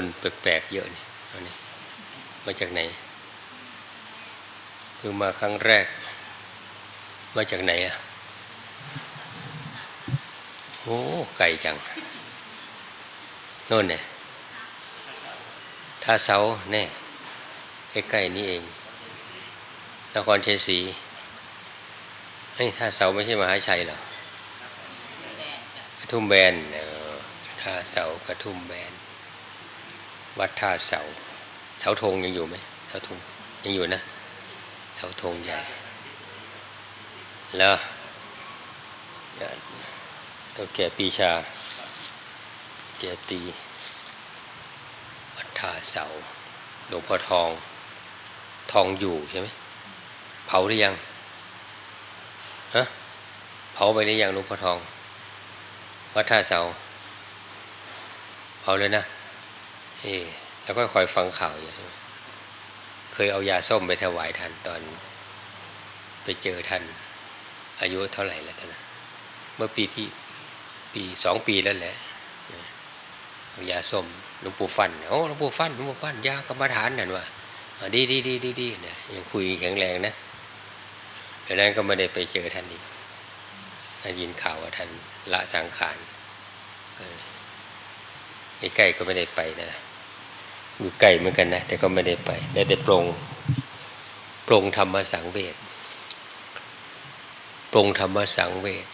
คนแปลกๆเยอะนี่เอานี่มาจากไหนเพิ่งมาครั้งแรก มาจากไหนอะโอ้ไกลจังโน่นเนี่ยท่าเสาแน่ใกล้ๆนี่เองนครเทศรีเฮ้ยท่าเสาไม่ใช่มหาชัยเหรอกระทุ่มแบนเออท่าเสากระทุ่มแบน วัดท่าเสา เสาธงยังอยู่ไหมเสาธงยังอยู่นะ เสาธงใหญ่แล้วตัวแก่ปีชาแก่ตีวัดท่าเสาหลวงพ่อทอง ทองอยู่ใช่ไหมเผาหรือยังฮะเผาไปหรือยังหลวงพ่อทอง วัดท่าเสาเผาเลยนะ เออแล้วก็คอยฟังข่าวอยู่เคยเอายาส้มไปถวายท่านตอน ไปเจอท่าน อายุเท่าไหร่แล้วกันนเมื่อปีที่ปีสองปีแล้วแหละเอายาส้มหลวงปู่ฟันโอ้หลวงปู่ฟันหลวงปู่ฟันยากรรมฐานนั่นวะดีดีดีดีดีนี่ยยังคุยแข็งแรงนะดังนั้นก็ไม่ได้ไปเจอท่านอีกได้ยินข่าวว่าท่านละสังขารใกล้ๆก็ไม่ได้ไปนะ อยู่ใกลเหมือนกันนะ แต่ก็ไม่ได้ไป ได้แต่ปรงปรงธรรมสังเวชปรงธรรมสังเวช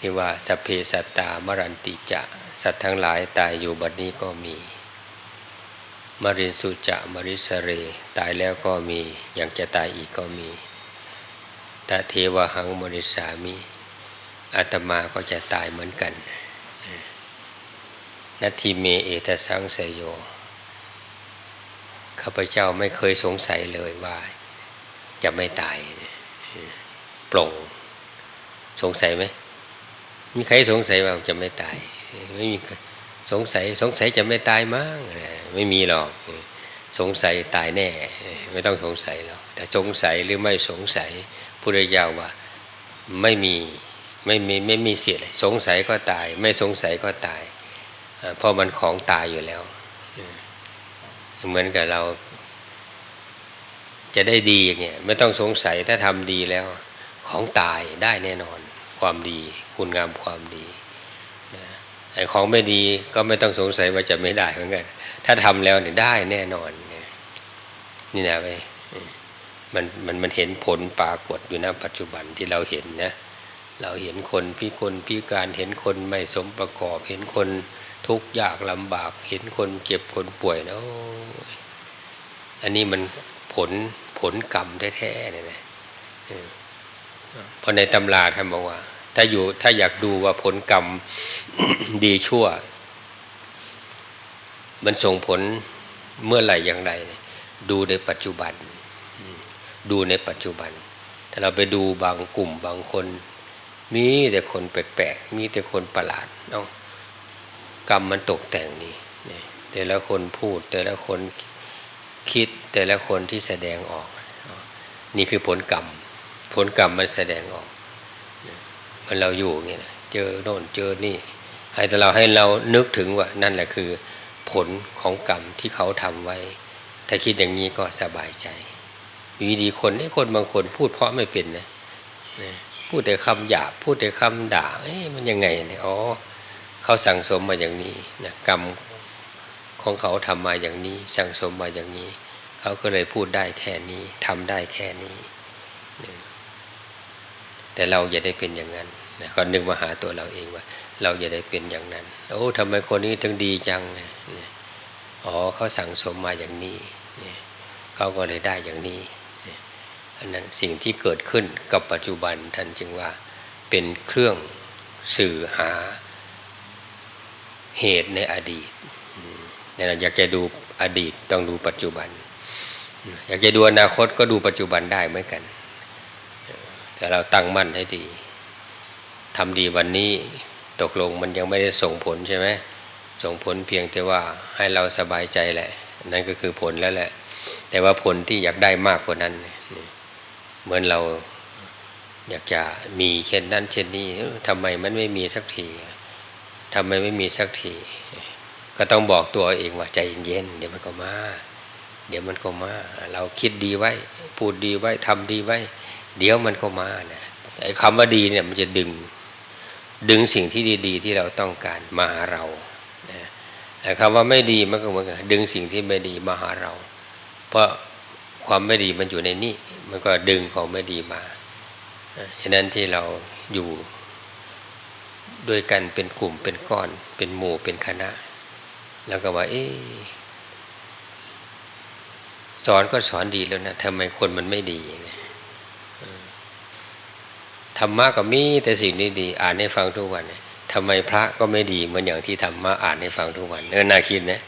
นี่ว่าสัพเพสัตตามรันติจะ สัตว์ทั้งหลายตายอยู่บัดนี้ก็มีมรินสุจะมริสเร ตายแล้วก็มียังจะตายอีกก็มีตาเทวหังมริสามีอาตมาก็จะตายเหมือนกัน นัตถิเมเอตสังสยโย ข้าพเจ้าไม่เคยสงสัยเลยว่า จะไม่ตายปลงสงสัยไหมมีใครสงสัยว่าจะไม่ตาย ไม่มีสงสัยสงสัยจะไม่ตายมั้งไม่มีหรอก สงสัยตายแน่ ไม่ต้องสงสัยหรอกแต่สงสัยหรือไม่สงสัยพุทธเจ้าว่าไม่มีไม่มีไม่มีเสียเลยสงสัยก็ตาย ไม่สงสัยก็ตาย เพราะมันของตายอยู่แล้ว เหมือนกับเรา จะได้ดีอย่างเงี้ยไม่ต้องสงสัยถ้าทำดีแล้ว ของตายได้แน่นอน ความดี คุณงามความดีไอ้ของไม่ดีก็ไม่ต้องสงสัยว่าจะไม่ได้เหมือนกันถ้าทำแล้วเนี่ยได้แน่นอนนี่นะไปมันมันมันเห็นผลปรากฏอยู่นะปัจจุบันที่เราเห็นนะ เราเห็นคนพิกลพิการเห็นคนไม่สมประกอบเห็นคน ทุกข์ยากลำบากเห็นคนเจ็บคนป่วยนะอันนี้มันผลผลกรรมแท้ๆเนี่ยนะเพราะในตำราท่านบอกว่า ถ้าอยู่ถ้าอยากดูว่าผลกรรมดีชั่ว มันส่งผลเมื่อไหร่อย่างไรดูในปัจจุบัน ดูในปัจจุบัน ถ้าเราไปดูบางกลุ่มบางคน มีแต่คนแปลกๆ มีแต่คนประหลาดเนาะ กรรมมันตกแต่งนี่แต่ละคนพูดแต่ละคนคิดแต่ละคนที่แสดงออก นี่คือผลกรรม ผลกรรมมันแสดงออก มันเราอยู่อย่างนี้นะเจอโน่นเจอนี่ ให้แต่เราให้เรานึกถึงว่านั่นแหละคือ ผลของกรรมที่เขาทำไว้ ถ้าคิดอย่างนี้ก็สบายใจอยู่ดีคนไอ้คนบางคนพูดเพราะไม่เป็นนะพูดแต่คำหยาบพูดแต่คำด่าเอ้มันยังไงเนี่ยอ๋อ เขาสั่งสมมาอย่างนี้นะกรรมของเขาทำมาอย่างนี้ สั่งสมมาอย่างนี้ เขาก็เลยพูดได้แค่นี้ทำได้แค่นี้ แต่เราอย่าได้เป็นอย่างนั้นนะก็นึกมาหาตัวเราเองว่า เราอย่าได้เป็นอย่างนั้นโอ้ทำไมคนนี้ถึงดีจังนะอ๋อเขาสั่งสมมาอย่างนี้เขาก็เลยได้อย่างนี้อันนั้นสิ่งที่เกิดขึ้นกับปัจจุบันท่านจึงว่าเป็นเครื่องสื่อหา เหตุในอดีตเนี่ยอยากจะดูอดีตต้องดูปัจจุบัน อยากจะดูอนาคตก็ดูปัจจุบันได้เหมือนกัน แต่เราตั้งมั่นให้ดีทำดีวันนี้ตกลงมันยังไม่ได้ส่งผลใช่ไหมส่งผลเพียงแต่ว่าให้เราสบายใจแหละ นั่นก็คือผลแล้วแหละ แต่ว่าผลที่อยากได้มากกว่านั้น เหมือนเราอยากจะมีเช่นนั้นเช่นนี้ทำไมมันไม่มีสักที ทำไมไม่มีสักที ก็ต้องบอกตัวเองว่าใจเย็นๆเดี๋ยวมันก็มา เดี๋ยวมันก็มา เราคิดดีไว้ พูดดีไว้ทำดีไว้ เดี๋ยวมันก็มานะไอ้คำว่าดีเนี่ยมันจะดึง ดึงสิ่งที่ดีๆ ที่เราต้องการมาหาเรานะแต่คำว่าไม่ดีมันก็เหมือนกันดึงสิ่งที่ไม่ดีมาหาเรา เพราะความไม่ดีมันอยู่ในนี้ มันก็ดึงของไม่ดีมาฉะนั้นที่เราอยู่ ด้วยกันเป็นกลุ่มเป็นก้อน เป็นหมู่เป็นคณะ แล้วก็ว่าเอสอนก็สอนดีแล้วนะทำไมคนมันไม่ดีเนี่ยธรรมะก็มีแต่สิ่งนี้ดี อ่านให้ฟังทุกวันทำไมพระก็ไม่ดีเหมือนอย่างที่ธรรมะอ่านให้ฟังทุกวันเออน่าคิดนะ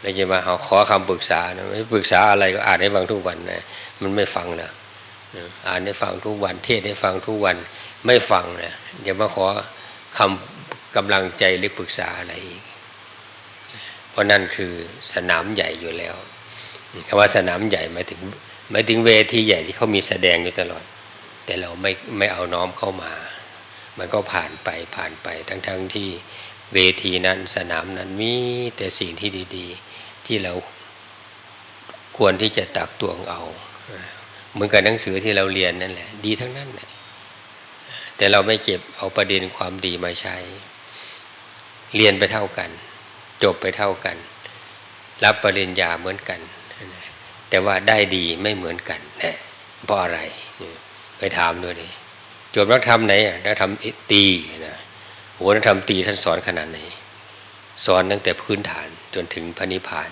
ไม่ใช่มาขอคำปรึกษานะไม่ปรึกษาอะไรก็อ่านให้ฟังทุกวันนะมันไม่ฟังนะอ่านให้ฟังทุกวัน เทศให้ฟังทุกวันไม่ฟังนะอย่ามาขอ คำกำลังใจหรือปรึกษาอะไรอีกเพราะนั่นคือสนามใหญ่อยู่แล้วคำว่าสนามใหญ่หมายถึงหมายถึงเวทีใหญ่ที่เขามีแสดงอยู่ตลอด แต่เราไม่ไม่เอาน้อมเข้ามา มันก็ผ่านไปผ่านไปทั้งๆทที่เวทีนั้นสนามนั้นมีแต่สิ่งที่ดี ๆ ที่เราควรที่จะตักตวงเอา เหมือนกับหนังสือที่เราเรียนนั่นแหละ ดีทั้งนั้นแหละ แต่เราไม่เก็บเอาประเด็นความดีมาใช้ เรียนไปเท่ากัน จบไปเท่ากัน รับปริญญาเหมือนกัน แต่ว่าได้ดีไม่เหมือนกันนะเพราะอะไรไปถามด้วยดิจบนักธรรมไหนนักธรรมตีนะโอ้นักธรรมตีท่านสอนขนาดไหนสอนตั้งแต่พื้นฐานจนถึงพระนิพพาน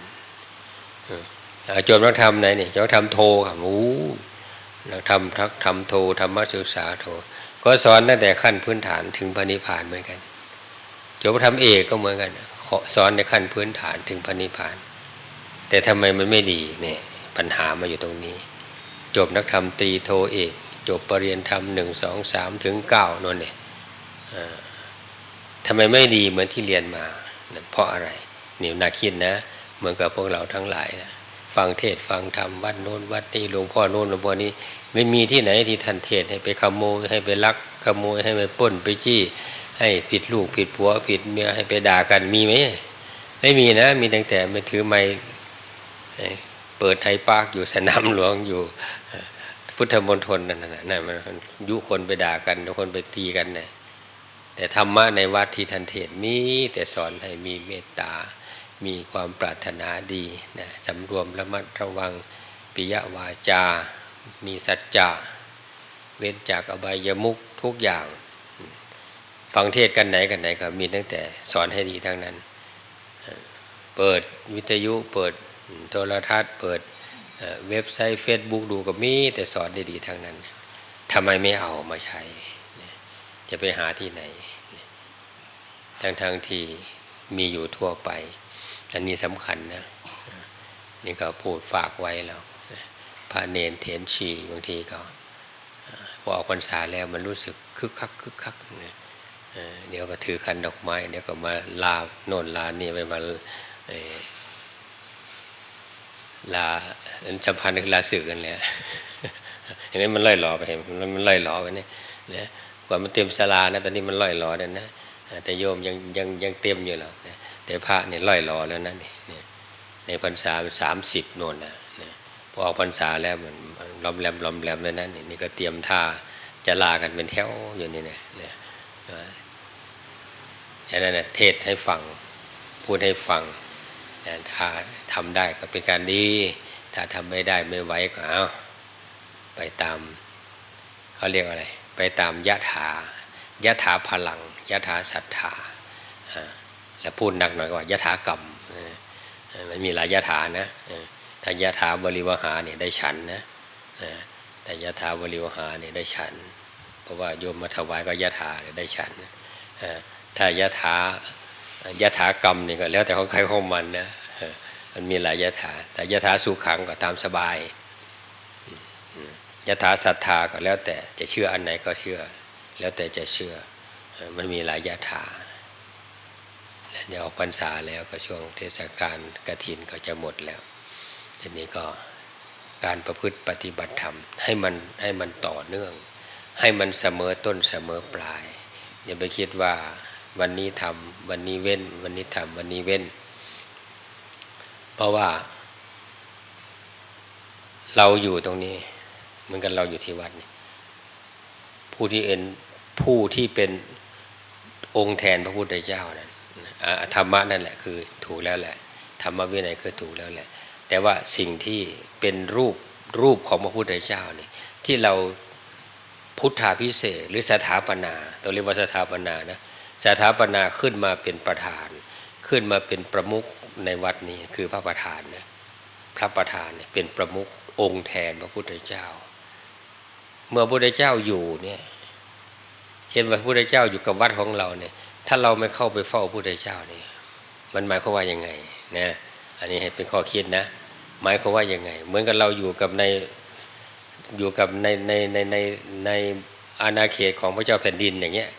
จบนักธรรมไหนเนี่ยจบนักธรรมโทครับโอ้นักธรรมทักธรรมโทธรรมศึกษาโท ก็สอนตั้งแต่ขั้นพื้นฐานถึงพระนิพพานเหมือนกันจบธรรมเอกก็เหมือนกันสอนในขั้นพื้นฐานถึงพระนิพพาน แต่ทำไมมันไม่ดีเนี่ยปัญหามาอยู่ตรงนี้ จบนักธรรมตรีโทเอก จบปรริญญาธรรมหนึ่งสองสามถึงเก้านนเนี่ยทำไมไม่ดีเหมือนที่เรียนมา เพราะอะไรนี่น่าคิดนะ เหมือนกับพวกเราทั้งหลายนะฟังเทศฟังธรรมวัดโน้นวัดนี้หลวงพ่อโน้นหลวงพ่อนี้ ไม่มีที่ไหนที่ท่านเทศให้ไปขโมยให้ไปลักขโมยให้ไปป้นไปจี้ ให้ผิดลูกผิดผัวผิดเมียให้ไปด่ากันมีไหมไม่มีนะ มีตั้งแต่มาถือไม้เปิดไทยปากอยู่สนามหลวงอยู่ พุทธมณฑลนั่นน่ะนั่นมันยุคนไปด่ากันคนไปตีกันเนี่ยแต่ธรรมะในวัดที่ท่านเทศมีแต่สอนให้มีเมตตา มีความปรารถนาดีนะสำรวมระมัดระวังปิยวาจา มีสัจจะเว้นจากอบายมุกทุกอย่าง ฟังเทศกันไหนกันไหนก็มีตั้งแต่สอนให้ดีทั้งนั้น เปิดวิทยุเปิดโทรทัศน์ เปิดเว็บไซต์เฟซบุ๊กดูก็มีแต่สอนดีทั้งนั้นทำไมไม่เอามาใช้ จะไปหาที่ไหนทั้งทางที่มีอยู่ทั่วไป อันนี้สำคัญนะ นี่ก็พูดฝากไว้แล้ว พระเนนเถนชีบางทีก็พอออกพรรษาแล้วมันรู้สึกคึกคักคึกคักเนี่ยเดี๋ยวก็ถือคันดอกไม้เดี๋ยวก็มาลาโน่นลานี่ไปมาลาจำพันธ์ลาสื่อกันแล้วเห็นไหมมันล่อยหล่อไปเห็นมันล่อยหล่อไปเนี่ยนะกว่ามันเต็มศาลานะตอนนี้มันล่อยหล่อนั่นนะแต่โยมยังยังยังเต็มอยู่หรอกแต่พระเนี่ยล่อยหล่อแล้วนะนี่ในพรรษาสามสิบโน่นนะ ออกพรรษาแล้วมันล้อมแหลมล้อมแหลมเลยนั้นนี่ก็เตรียมท่าจะลากันเป็นแถวอยู่นี่เนี่ยเนี่ยอย่างนั้นเทศให้ฟังพูดให้ฟังถ้าทำได้ก็เป็นการดี ถ้าทำไม่ได้ไม่ไหวก็เอาไปตามเขาเรียกอะไร ไปตามยะถายะถาพลังยะถาศรัทธาแล้วพูดหนักหน่อยก็ว่ายะถากรรมมันมีหลายยะถานะ ถ้ายะถาบริวหาเนี่ยได้ฉันนะแต่ยะถาบริวหาเนี่ยได้ฉัน เพราะว่าโยมมาถวายก็ยะถาได้ฉันถ้ายะถายะถากรรมนี่ก็แล้วแต่ของใครของมันนะมันมีหลายยะถาแต่ยะถาสุขังก็ตามสบายยะถาศรัทธาก็แล้วแต่จะเชื่ออันไหนก็เชื่อ แล้วแต่จะเชื่อมันมีหลายยะถาเดี๋ยวออกพรรษาแล้วก็ช่วงเทศกาลกระถินก็จะหมดแล้ว ทีนี้ก็การประพฤติปฏิบัติธรรม ให้มันให้มันต่อเนื่อง ให้มันเสมอต้นเสมอปลาย อย่าไปคิดว่าวันนี้ทำวันนี้เว้น วันนี้ทำวันนี้เว้น เพราะว่า เราอยู่ตรงนี้เหมือนกันเราอยู่ที่วัดนี่ผู้ที่เอ็นผู้ที่เป็นองค์แทนพระพุทธเจ้านั้นธรรมะนั่นแหละคือถูกแล้วแหละธรรมะวินัยคือถูกแล้วแหละ แต่ว่าสิ่งที่เป็นรูปรูปของพระพุทธเจ้านี่ที่เราพุทธาพิเศษหรือสถาปนาตัวเรียกว่าสถาปนานะสถาปนาขึ้นมาเป็นประธาน ขึ้นมาเป็นประมุขในวัดนี้คือพระประธานนะพระประธานเนี่ยเป็นประมุของค์แทนพระพุทธเจ้า เมื่อพระพุทธเจ้าอยู่เนี่ยเช่นว่าพระพุทธเจ้าอยู่กับวัดของเราเนี่ยถ้าเราไม่เข้าไปเฝ้าพระพุทธเจ้านี่มันหมายความว่ายังไงนะ อันนี้ให้เป็นข้อคิดนะ หมายความว่ายังไง เหมือนกับเราอยู่กับในอยู่กับในในในในในอาณาเขตของพระเจ้าแผ่นดินอย่างเงี้ย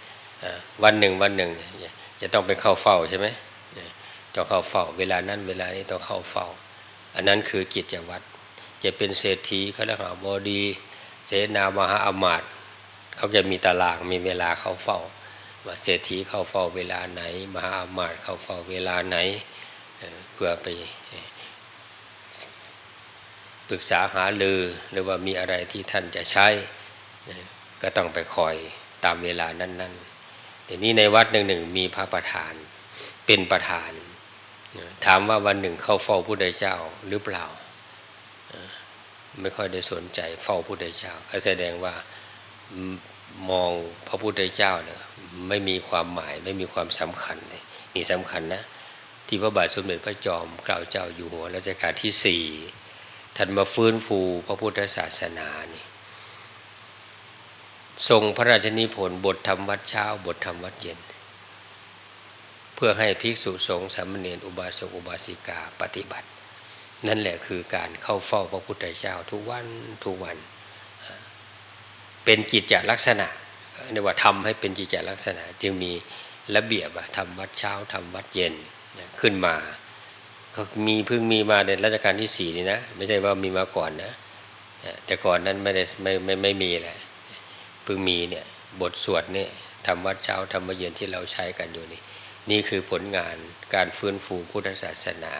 วันหนึ่งวันหนึ่งจะต้องไปเข้าเฝ้าใช่ไหมต้องเข้าเฝ้า เวลานั้นเวลานี้ต้องเข้าเฝ้า อันนั้นคือกิจวัตรจะเป็นเศรษฐีเขาเรียกว่าบดี เสนามหาอมาตย์เขาจะมีตารางมีเวลาเข้าเฝ้าว่าเศรษฐีเข้าเฝ้าเวลาไหน มหาอมาตย์เข้าเฝ้าเวลาไหน เพื่อไปปรึกษาหาลือหรือว่ามีอะไรที่ท่านจะใช้ ก็ต้องไปคอยตามเวลานั้นๆทีนี้ในวัดหนึ่งหนึ่งมีพระประธานเป็นประธาน ถามว่าวันหนึ่งเข้าเฝ้าผู้ใดเจ้าหรือเปล่า ไม่ค่อยได้สนใจเฝ้าผู้ใดเจ้าก็แสดงว่ามองพระพุทธเจ้าเนี่ยไม่มีความหมายไม่มีความสำคัญนี่สำคัญนะ ที่พระบาทสมเด็จพระจอมเกล้าเจ้าอยู่หัวรัชกาลที่สี่ท่านมาฟื้นฟูพระพุทธศาสนานี่ทรงพระราชนิพนธ์บทธรรมวัดเช้า บทธรรมวัดเย็น เพื่อให้ภิกษุสงฆ์สามเณรอุบาสกอุบาสิกาปฏิบัติ นั่นแหละคือการเข้าเฝ้าพระพุทธเจ้าทุกวันทุกวัน เป็นกิจจลักษณะเรียกว่าทำให้เป็นกิจจลักษณะ จึงมีระเบียบทำวัดเช้าทำวัดเย็น ขึ้นมาก็มีเพิ่งมีมาในรัชกาลที่สี่นี่นะไม่ใช่ว่ามีมาก่อนนะแต่ก่อนนั้นไม่ได้ไม่ไม่ไม่มีแหละเพิ่งมีเนี่ยบทสวดเนี่ยทำวัดเช้าทำวัดเย็นที่เราใช้กันอยู่นี่นี่คือผลงานการฟื้นฟูพุทธศาสนา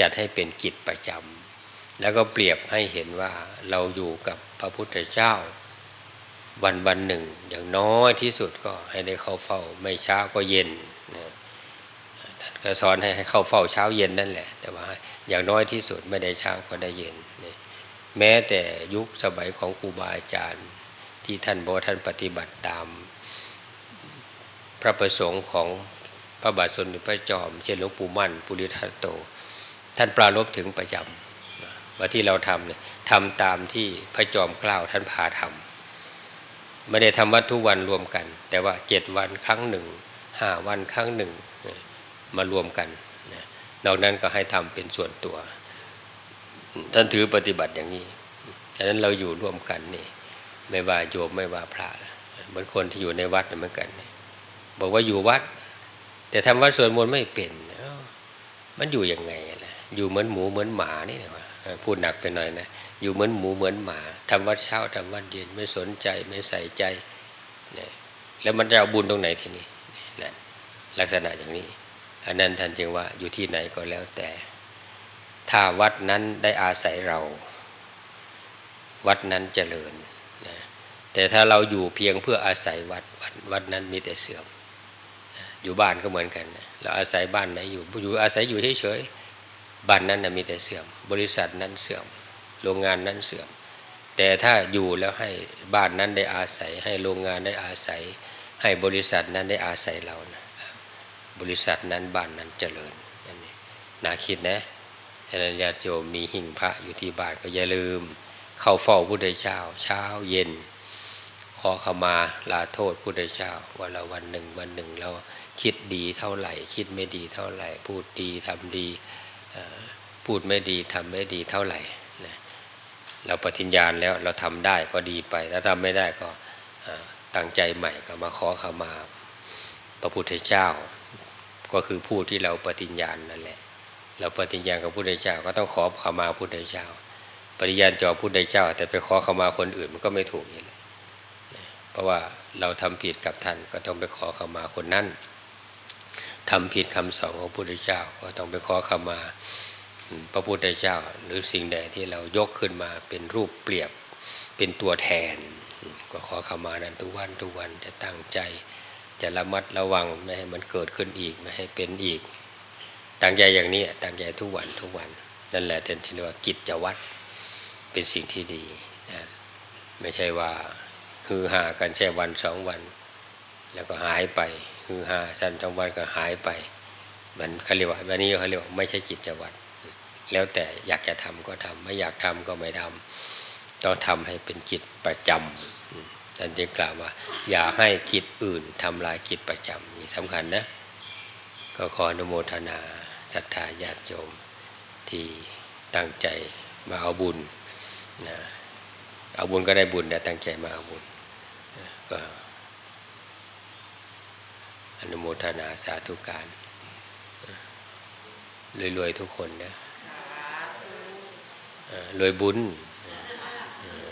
จัดให้เป็นกิจประจำแล้วก็เปรียบให้เห็นว่าเราอยู่กับพระพุทธเจ้า วันวันหนึ่ง อย่างน้อยที่สุดก็ให้ได้เข้าเฝ้า ไม่ช้าก็เย็น ก็สอนให้ให้เข้าเฝ้าเช้าเย็นนั่นแหละ แต่ว่าอย่างน้อยที่สุดไม่ได้เช้าก็ได้เย็น แม้แต่ยุคสมัยของครูบาอาจารย์ ที่ท่านบอกท่านปฏิบัติตาม พระประสงค์ของพระบาทสมเด็จพระจอม เช่นหลวงปู่มั่น ปุริทัตโต ท่านปรารบถึงประจำว่าที่เราทำเนี่ยทำตามที่พระจอมเกล้าท่านพาทำไม่ได้ทำวัดทุกวันรวมกัน แต่ว่าเจ็ดวันครั้งหนึ่งห้าวันครั้งหนึ่ง มารวมกันนอกนั้นก็ให้ทำเป็นส่วนตัว ท่านถือปฏิบัติอย่างนี้ฉะนั้นเราอยู่ร่วมกันนี่ ไม่ว่าโยมไม่ว่าพระเหมือนคนที่อยู่ในวัดเหมือนกันบอกว่าอยู่วัด แต่ทำวัดส่วนมนต์ไม่เป็นมันอยู่ยังไงล่ะอยู่เหมือนหมูเหมือนหมานี่นะพูดหนักไปหน่อยนะอยู่เหมือนหมูเหมือนหมาทำวัดเช้าทำวัดเย็นไม่สนใจไม่ใส่ใจ แล้วมันจะเอาบุญตรงไหนทีนี้นั่นลักษณะอย่างนี้ อันนั้นท่านจึงว่าอยู่ที่ไหนก็แล้วแต่ ถ้าวัดนั้นได้อาศัยเรา วัดนั้นเจริญนะแต่ถ้าเราอยู่เพียงเพื่ออาศัยวัดวัดวัดนั้นมีแต่เสื่อมอยู่บ้านก็เหมือนกันเราอาศัยบ้านไหนอยู่อยู่อาศัยอยู่เฉยๆบ้านนั้นนะมีแต่เสื่อม บริษัทนั้นเสื่อม โรงงานนั้นเสื่อม แต่ถ้าอยู่แล้วให้บ้านนั้นได้อาศัย ให้โรงงานได้อาศัย ให้บริษัทนั้นได้อาศัยเรานะ บริษัทนั้นบ้านนั้นเจริญอันนี้น่าคิดนะฉะนั้นญาติโยมมีหิ่งพระอยู่ที่บ้านก็อย่าลืม เข้าเฝ้าพุทธเจ้า เช้าเย็น ขอขมาลาโทษพุทธเจ้าว่าเราวันหนึ่งวันหนึ่งเราคิดดีเท่าไหร่ คิดไม่ดีเท่าไหร่ พูดดีทำดีพูดไม่ดีทำไม่ดีเท่าไหร่เราปฏิญญาณแล้วเราทำได้ก็ดีไปถ้าทำไม่ได้ก็ตั้งใจใหม่ก็มาขอขมาพระพุทธเจ้า ก็คือผู้ที่เราปฏิญญาณนั่นแหละ เราปฏิญญาณกับพระพุทธเจ้าก็ต้องขอขมาพระพุทธเจ้า ปฏิญาณต่อพระพุทธเจ้า แต่ไปขอขมาคนอื่นมันก็ไม่ถูกนี่แหละเพราะว่าเราทำผิดกับท่านก็ต้องไปขอขมาคนนั้นทำผิดคำสอนของพระพุทธเจ้า ก็ต้องไปขอขมาพระพุทธเจ้า หรือสิ่งใดที่เรายกขึ้นมาเป็นรูปเปรียบเป็นตัวแทน ก็ขอขมานั้นทุกวันทุกวันจะตั้งใจ จะระมัดระวังไม่ให้มันเกิดขึ้นอีกไม่ให้เป็นอีกตั้งใจอย่างนี้ตั้งใจทุกวันทุกวันนั่นแหละเป็นที่เรียกว่ากิจะวัตรเป็นสิ่งที่ดีนะไม่ใช่ว่าฮือฮากันแค่วันสองวัน แล้วก็หายไปฮือฮาสั้นสองวันก็หายไป มันเขาเรียกว่าวันนี้เขาเรียกว่าไม่ใช่กิจวัตรแล้วแต่อยากจะทำก็ทำไม่อยากทำก็ไม่ทำต้องทำให้เป็นกิจประจำ ท่านจึงกล่าวว่า อย่าให้กิจอื่นทำลายกิจประจำนี่สำคัญนะ ก็ขออนุโมทนาศรัทธาญาติโยมที่ตั้งใจมาเอาบุญนะเอาบุญก็ได้บุญแต่ตั้งใจมาเอาบุญนะก็อนุโมทนาสาธุการรวยๆทุกคนนะเออรวยบุญเออ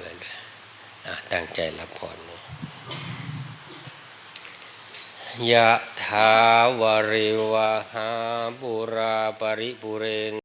รวยๆอะ ตั้งใจรับพรนยะถาวริวหาบุราปริปุเรน